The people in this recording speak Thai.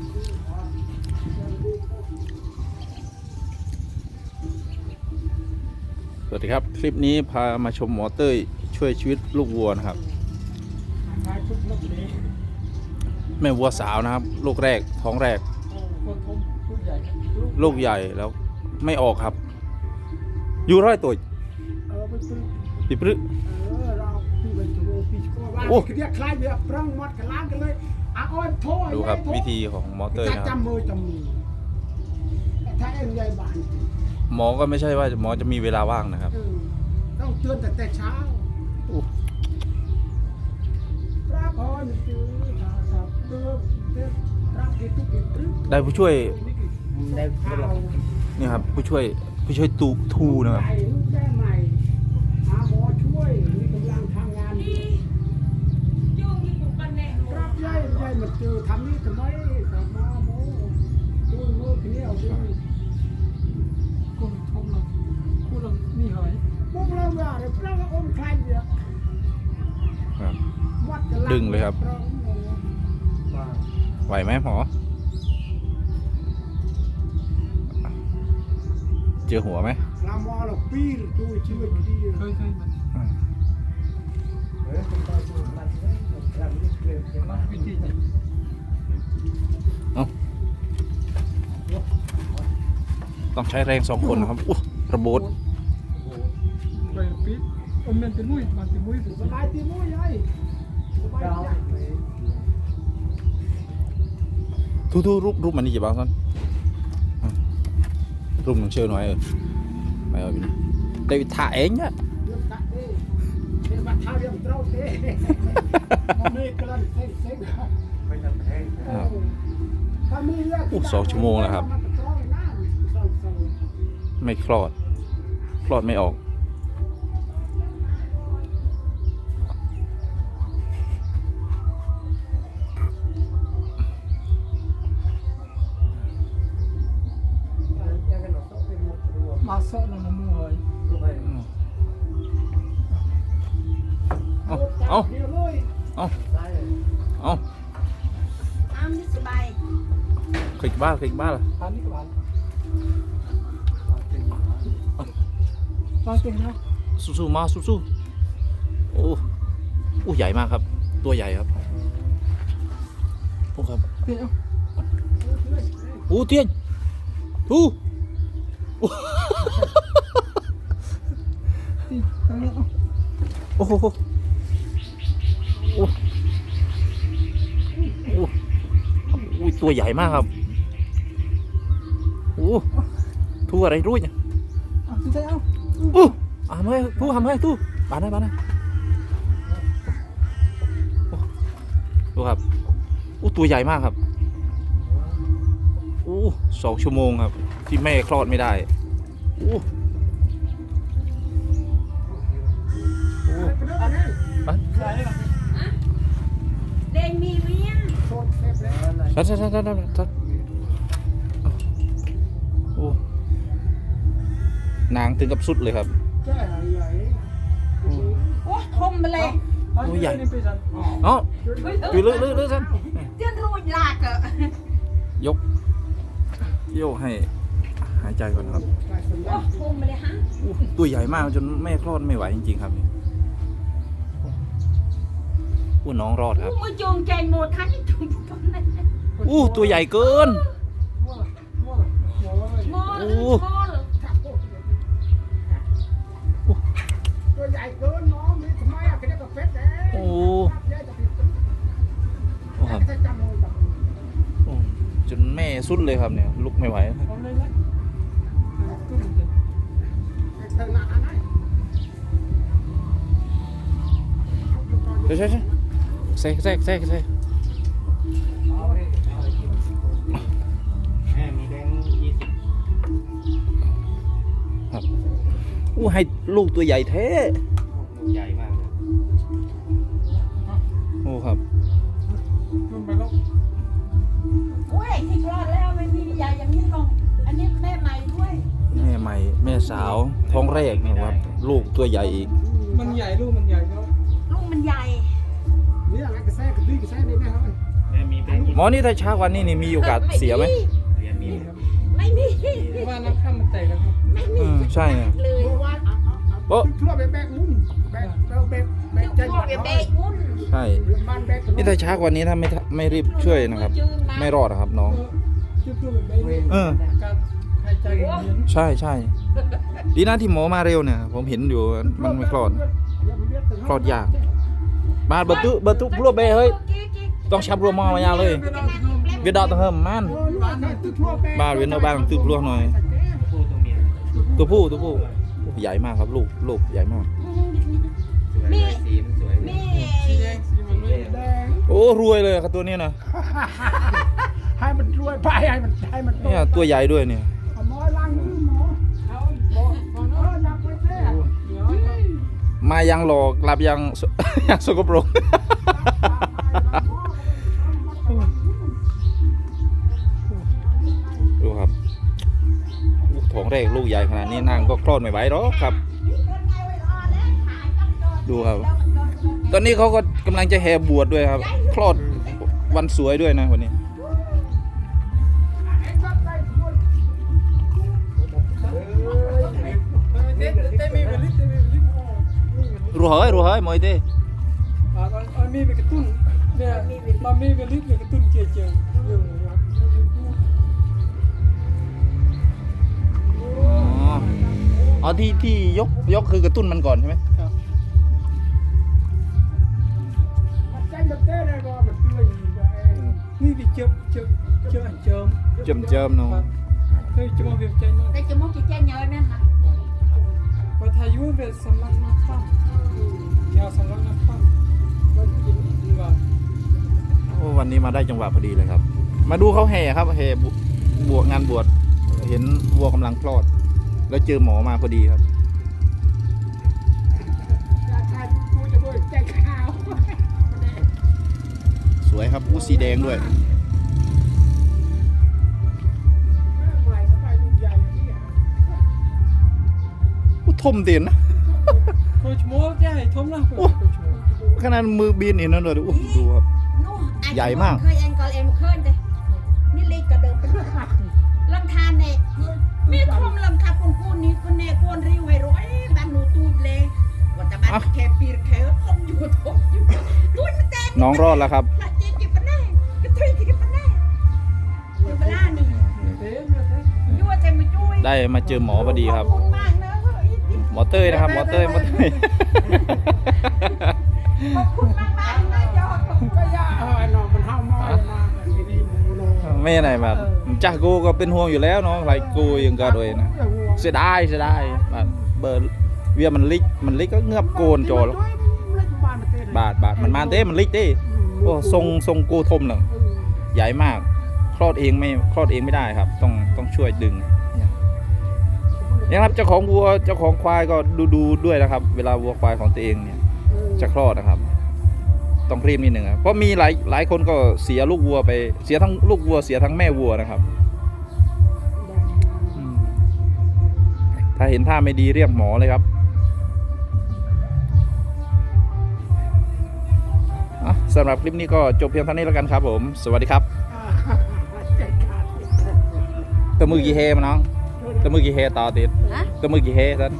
สวัสดีครับ คลิปนี้พามาชมหมอเต้ยช่วยชีวิตลูกวัวนะครับขายชุดลูกนี้แม่วัวสาวนะครับ ลูกแรกท้องแรกเออคนทมลูกใหญ่ลูกลูกใหญ่แล้วไม่ออกครับ อยู่ร้อยตัวเออไปซื้อปีปรึเออเราพี่ไปจูพี่ก็ว่าโอ้เรียกคล้ายเรียกปรังมัดกันล้างกันเลยอะอ้อยโทษ ดูครับวิธีของหมอเต้ยจะนะครับจำมือจำมือแต่ถ้าเอ็นใหญ่บานหมอก็ไม่ใช่ว่าหมอจะมีเวลาว่างนะครับเออต้องเตือนแต่แต่เช้าอู้พระพรจือครับเดิมเดิมรับที่ทุกที่ตรึกได้ผู้ช่วยได้ข้าวนี่ครับผู้ช่วยผู้ช่วยตูทูนะครับ เจอทำนี่ทำไมกลับมาโมดูมือขี้เหนียวดูกูทมเรากูเรานี่หอยพวกเราว่าเดี๋ยวเราก็อมใครเดียวครับ วัดกันดึงเลยครับ ไหวไหมหมอเจอหัวไหมลามอเราปีนดูชีวิตดีเคยเคยมันอืมมาวิธี ไหนต้องใช้แรงสองคนนะครับอู้ระโบดไปปิดอมเมนติมุ้ยมันติมุ้ยสุดสบายตีมือยายสบายใจทูทูรูปรูปมันนี่จะบ้างสันอืมรูปหนังเชื่อหน่อยเออไม่เอาไปนะแต่ถ่ายเองอะเรื่องกัดเด้เรื่องบัตรเท้าเรื่องเต้าเด้ อู้สองชั่วโมงแล้วครับ ไม่คลอด คลอดไม่ออก คลิกบ้านคลิกบ้านล่ะอันนี้ก็บ้าล่ะสู้ๆมาสู้ๆโอ้โอ้ใหญ่มากครับ ตัวใหญ่ครับโอ้ครับเตี้ยโอ้เตียนทูตีทางนี้โอ้โหโอ้โอ้โอ้ยตัวใหญ่มากครับ อ้ทูอะไรรู้เนี่ยอะตีได้เอาอู้อ่าไม่ทูทำให้ทูบานได้บานได้โอ้ดูครับอู้ตัวใหญ่มากครับอู้สองชั่วโมงครับ ที่แม่คลอดไม่ได้อู้อู้เดงมีเวียนชัดชัดชัดชัดชั ดโอ้นางถึงกับสุดเลยครับโอ้ทมไปเลยตัวใหญ่นี่ไปจันเอ๋ออยู่ลึกลึกลึกท่านเตี้ยนรูดลากอะยกโยกให้หายใจก่อนครับโอ้ทมไปเลยฮะอู้ตัวใหญ่มากจนแม่คลอดไม่ไหวจริง ๆ ครับนี่อู้น้องรอดครับมือจงใจหมดทันที่ถุงปันแน่อู้ตัวใหญ่เกิน มั่วมั่วหัวเลย ม อลโอ้มอลตัวใหญ่เกินน้องมีทำไมอะแค่นี้ก็เฟ็ดเองโอ้ครับจำมือจำมือโอ้จนแม่สุดเลยครับเนี่ยลุกไม่ไหวเอาเลยละตุ้มเลยเธอหนาไหนใช่ใช่ใช่ อู้ให้ลูกตัวใหญ่แท้ลูกใหญ่มากเลยโอ้ครับตุ้มไปแล้วโอ้ยที่คลอดแล้วไม่มีใหญ่อย่างนี้ลงอันนี้แม่ใหม่ด้วยแม่ใหม่แม่สาวท้องแรกนะครับ ลูกตัวใหญ่อีกมันใหญ่ลูกมันใหญ่เนาะลูกมันใหญ่นี่อะไรก็แซ่ก็ดีก็แซ่นี่แน่เฮ้ยแม่มีแบหมอนี่ถ้าช้ากว่านี้นี่มีโอกาสเสียไหมเรียนมีไม่มีเพราะว่าน้ำข้ามมันแตกแล้วครับไม่มีอืมใช่เนี่ยเลย โอ๊ะทั่วไปแบกมุ้งแบกเราแบกแบกใจพวกเบกมุนใช่ บ้านแบกนี่ถ้าช้ากว่านี้ถ้าไม่ทะไม่รีบช่วยนะครับ ไม่รอดนะครับน้องชื่อเพื่อนแบบนี้เออ การหายใจเย็นใช่ใช่ดีนะที่หมอมาเร็วเนี่ย ผมเห็นอยู่มันไม่คลอด คลอดยาก มาเบอร์ตุเบอร์ตุพลัวเบเฮ้ยต้องชับรัวมอมายาวเลยเวียดดอกต้องเฮิมมันบ้านเวียดนอกบ้านตึกพลัวหน่อยพูดตรงเมียตัวผู้ตัวผู้ ใหญ่มากครับลูกลูกใหญ่มากสวยเลยสีมันสวยเลยนี่สีแดงสีมันไม่แดงโอ้รวยเลยครับตัวนี้นะให้มันรวยไปให้มันให้มันโตเนี่ยตัวใหญ่ด้วยเนี่ยเอาหมอล้างมือหมอเอาบอกฟังเอเนาะออยากไปแท้เดี๋ยวครับมายังหลอกกลับยังสยังสกปรก ก็คลอดไม่ไหวหรอกครับ ดูครับ ตอนนี้เขาก็กำลังจะแห่บวชด้วยครับ คลอดวันสวยด้วยนะวันนี้เต้เต้มีเวลิตเต้มีเวลิตรู้เฮ้ยรู้เฮ้ยมวยเต้อ่าตอนมีไปกระตุ้นเนี่ยตอนมีเวลิตไปกระตุ้นเจียเจียว อ๋อที่ที่ยกยกคือกระตุ้นมันก่อนใช่ไหมครับมันใจมันเต้ได้บ่มันช่วยอีกไอ้นี่ไปเจิมเจิมเจิมเจิมเจิมเจิมเนาะเคยจะมาเวียนใจน้องแต่จมองกี่แจ้งเยอะนั่นนะว่าทายุเป็นสำลักน้ำข้ามยาวสำลักน้ำข้ามก็ดีกว่าวันนี้มาได้จังหวะพอดีเลยครับ มาดูเขาแห่ครับแห่บวบวชงานบวชเห็นวัวกำลังคลอด แล้วเจอหมอมาพอดีครับราคากูจะด้วยใจข้าวสวยครับอู้สีแดงด้วยแม่ใหม่เข้าไปลูกใหญ่อย่างนี้ฮะอู้ทมเตียนนะโคชโมจะให้ทมนะโคชโมขนาดมือบินเห็นนั่นเลยอู้ดูครับนู่นใหญ่มาก เคยเอ็น นเต็มน้องรอดแล้วครับพลาสติกกี่ปะแน่กระทุยกี่ปะแน่อยู่เวลานี่เต้เต้ยั่วแต่มาจุ้ยได้มาเจอหมอพอดีครับขอบคุณมากนะเฮ้ยหมอเต้ยนะครับ หมอเต้ยหมอเต้ยขอบคุณมากมากๆนะยอดขอบคุณก็ย่าเออไอ้น้องมันเฮามามาอันนี้หมูโลไม่ไหนมาจ้ากูก็เป็นห่วงอยู่แล้วเนาะไรกูยังก็ด้วยนะเสียดายเสียดายแบบเบอร์เวียมันลิกมันลิกก็เงือบโกนโจแล้ว บาดบาดมันมาเต้มันลิกเต้โอ้ทรงทรงกูทมหนึ่งใหญ่มากคลอดเองไม่คลอดเองไม่ได้ครับ ต้องต้องช่วยดึงเนี่ยเนี่ยครับเจ้าของวัวเจ้าของควายก็ดูดูด้วยนะครับ เวลาวัวควายของตัวเองเนี่ย จะคลอดนะครับ ต้องรีบนิดหนึ่งครับเพราะมีหลายหลายคนก็เสียลูกวัวไปเสียทั้งลูกวัวเสียทั้งแม่วัวนะครับอืมถ้าเห็นท่าไม่ดีเรียกหมอเลยครับ สำหรับคลิปนี้ก็จบเพียงเท่านี้แล้วกันครับผม สวัสดีครับตะมือกี่เฮมาน้องตะมือกี่เฮต่อติดฮะตะมือกี่เฮท่าน